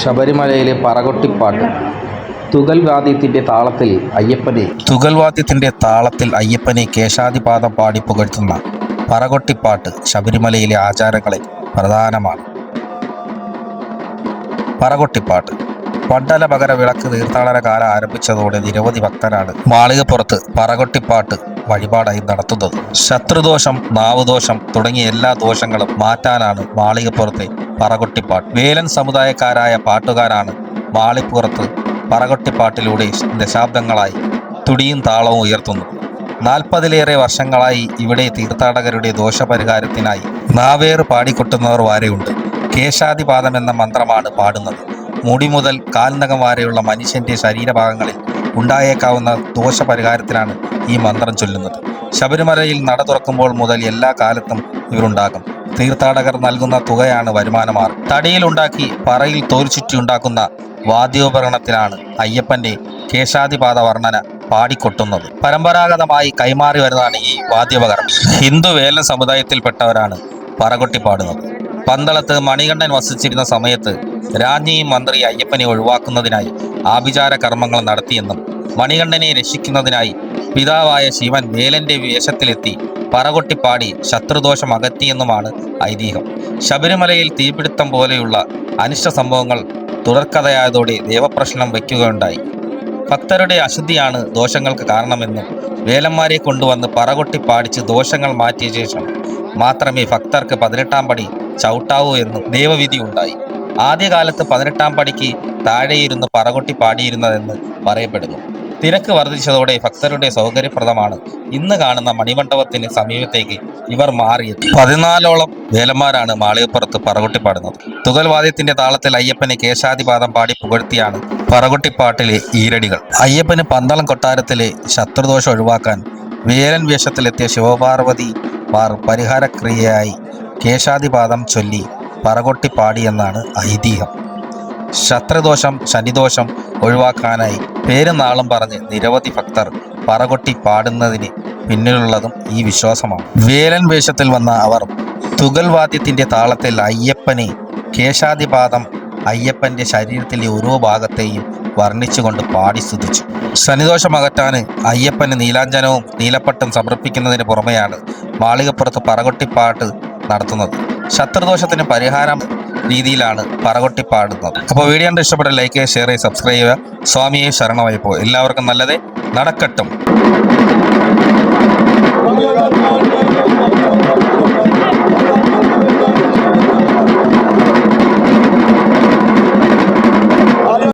ശബരിമലയിലെ പറകൊട്ടിപ്പാട്ട്. തുകൽവാദ്യത്തിന്റെ താളത്തിൽ അയ്യപ്പനെ തുകൽവാദ്യത്തിന്റെ താളത്തിൽ അയ്യപ്പനെ കേശാദിപാദം പാടി പുകഴ്ത്തുന്ന പറകൊട്ടിപ്പാട്ട് ശബരിമലയിലെ ആചാരങ്ങളിൽ പ്രധാനമാണ്. പറകൊട്ടിപ്പാട്ട്. പണ്ടല പകര വിളക്ക് തീർത്ഥാടന കാലം ആരംഭിച്ചതോടെ നിരവധി ഭക്തരാണ് മാളികപ്പുറത്ത് പറകൊട്ടിപ്പാട്ട് വഴിപാടായി നടത്തുന്നത്. ശത്രുദോഷം നാവുദോഷം തുടങ്ങിയ എല്ലാ ദോഷങ്ങളും മാറ്റാനാണ് മാളികപ്പുറത്തെ പറകൊട്ടിപ്പാട്ട്. വേലൻ സമുദായക്കാരായ പാട്ടുകാരാണ് മാളിപ്പുറത്ത് പറകൊട്ടിപ്പാട്ടിലൂടെ ദശാബ്ദങ്ങളായി തുടിയും താളവും ഉയർത്തുന്നു. നാൽപ്പതിലേറെ വർഷങ്ങളായി ഇവിടെ തീർത്ഥാടകരുടെ ദോഷപരിഹാരത്തിനായി നാവേർ പാടിക്കൊട്ടുന്നവർ വരെയുണ്ട്. കേശാദിപാദം എന്ന മന്ത്രമാണ് പാടുന്നത്. മുടി മുതൽ കാൽനകം വരെയുള്ള മനുഷ്യന്റെ ശരീരഭാഗങ്ങളിൽ ഉണ്ടായേക്കാവുന്ന ദോഷപരിഹാരത്തിനാണ് ഈ മന്ത്രം ചൊല്ലുന്നത്. ശബരിമലയിൽ നട തുറക്കുമ്പോൾ മുതൽ എല്ലാ കാലത്തും ഇവരുണ്ടാകും. തീർത്ഥാടകർ നൽകുന്ന തുകയാണ് വരുമാനമാർ. തടിയിലുണ്ടാക്കി പറയിൽ തോൽച്ചുറ്റി ഉണ്ടാക്കുന്ന വാദ്യോപകരണത്തിലാണ് അയ്യപ്പന്റെ കേശാതിപാത വർണന പാടിക്കൊട്ടുന്നത്. പരമ്പരാഗതമായി കൈമാറി വരുന്നതാണ് ഈ വാദ്യോപകരണം. ഹിന്ദു വേല സമുദായത്തിൽപ്പെട്ടവരാണ് പറകൊട്ടി പാടുന്നത് പന്തളത്ത് മണികണ്ഠൻ വസിച്ചിരുന്ന സമയത്ത് രാജ്ഞിയും മന്ത്രി അയ്യപ്പനെ ഒഴിവാക്കുന്നതിനായി ആഭിചാര കർമ്മങ്ങൾ നടത്തിയെന്നും മണികണ്ഠനെ രക്ഷിക്കുന്നതിനായി പിതാവായ ശിവൻ വേലന്റെ വേഷത്തിലെത്തി പറകൊട്ടിപ്പാടി ശത്രുദോഷം അകറ്റിയെന്നുമാണ് ഐതിഹ്യം. ശബരിമലയിൽ തീപിടുത്തം പോലെയുള്ള അനിഷ്ട സംഭവങ്ങൾ തുടർക്കഥയായതോടെ ദേവപ്രശ്നം വയ്ക്കുകയുണ്ടായി. ഭക്തരുടെ അശുദ്ധിയാണ് ദോഷങ്ങൾക്ക് കാരണമെന്നും വേലന്മാരെ കൊണ്ടുവന്ന് പറകൊട്ടി പാടിച്ച് ദോഷങ്ങൾ മാറ്റിയ ശേഷം മാത്രമേ ഭക്തർക്ക് പതിനെട്ടാം പടി ചവിട്ടാവൂ എന്നും ദേവവിധി ഉണ്ടായി. ആദ്യകാലത്ത് പതിനെട്ടാം പടിക്ക് താഴെയിരുന്ന് പറകൊട്ടി പാടിയിരുന്നതെന്ന് പറയപ്പെടുന്നു. തിരക്ക് വർദ്ധിച്ചതോടെ ഭക്തരുടെ സൗകര്യപ്രദമാണ്. ഇന്ന് കാണുന്ന മണിമണ്ഡപത്തിന് സമീപത്തേക്ക് ഇവർ മാറിയത് പതിനാലോളം വേലന്മാരാണ് മാളികപ്പുറത്ത് പറകുട്ടി പാടുന്നത് തുകൽവാദ്യത്തിന്റെ താളത്തിൽ അയ്യപ്പനെ കേശാതിപാദം പാടി പുകഴ്ത്തിയാണ് പറകുട്ടിപ്പാട്ടിലെ ഈരടികൾ. അയ്യപ്പന് പന്തളം കൊട്ടാരത്തിലെ ശത്രുദോഷം ഒഴിവാക്കാൻ വേലൻ വേഷത്തിലെത്തിയ ശിവപാർവതി മാർ പരിഹാരക്രിയയായി കേശാതിപാദം ചൊല്ലി പറകൊട്ടി പാടിയെന്നാണ് ഐതിഹ്യം. ശത്രുദോഷം ശനിദോഷം ഒഴിവാക്കാനായി പേരും നാളും പറഞ്ഞ് നിരവധി ഭക്തർ പറകൊട്ടി പാടുന്നതിന് പിന്നിലുള്ളതും ഈ വിശ്വാസമാണ്. വേലൻ വേഷത്തിൽ വന്ന അവർ തുകൽവാദ്യത്തിന്റെ താളത്തിൽ അയ്യപ്പനെ കേശാദിപാദം അയ്യപ്പന്റെ ശരീരത്തിലെ ഓരോ ഭാഗത്തെയും വർണിച്ചുകൊണ്ട് പാടി സ്തുതിച്ചു. ശനിദോഷം അകറ്റാന് അയ്യപ്പന് നീലാഞ്ജനവും നീലപ്പട്ടും സമർപ്പിക്കുന്നതിന് പുറമെയാണ് മാളികപ്പുറത്ത് പറകൊട്ടിപ്പാട്ട് നടത്തുന്നത്. ശത്രുദോഷത്തിന് പരിഹാരം രീതിയിലാണ് പറകൊട്ടി പാടുന്നത് അപ്പോൾ വീഡിയോ കണ്ട് ഇഷ്ടപ്പെട്ട ലൈക്ക് ചെയ്യുക ഷെയർ ചെയ്യുക സബ്സ്ക്രൈബ് ചെയ്യുക. സ്വാമിയെ ശരണമായിപ്പോ. എല്ലാവർക്കും നല്ലതേ നടക്കട്ടും.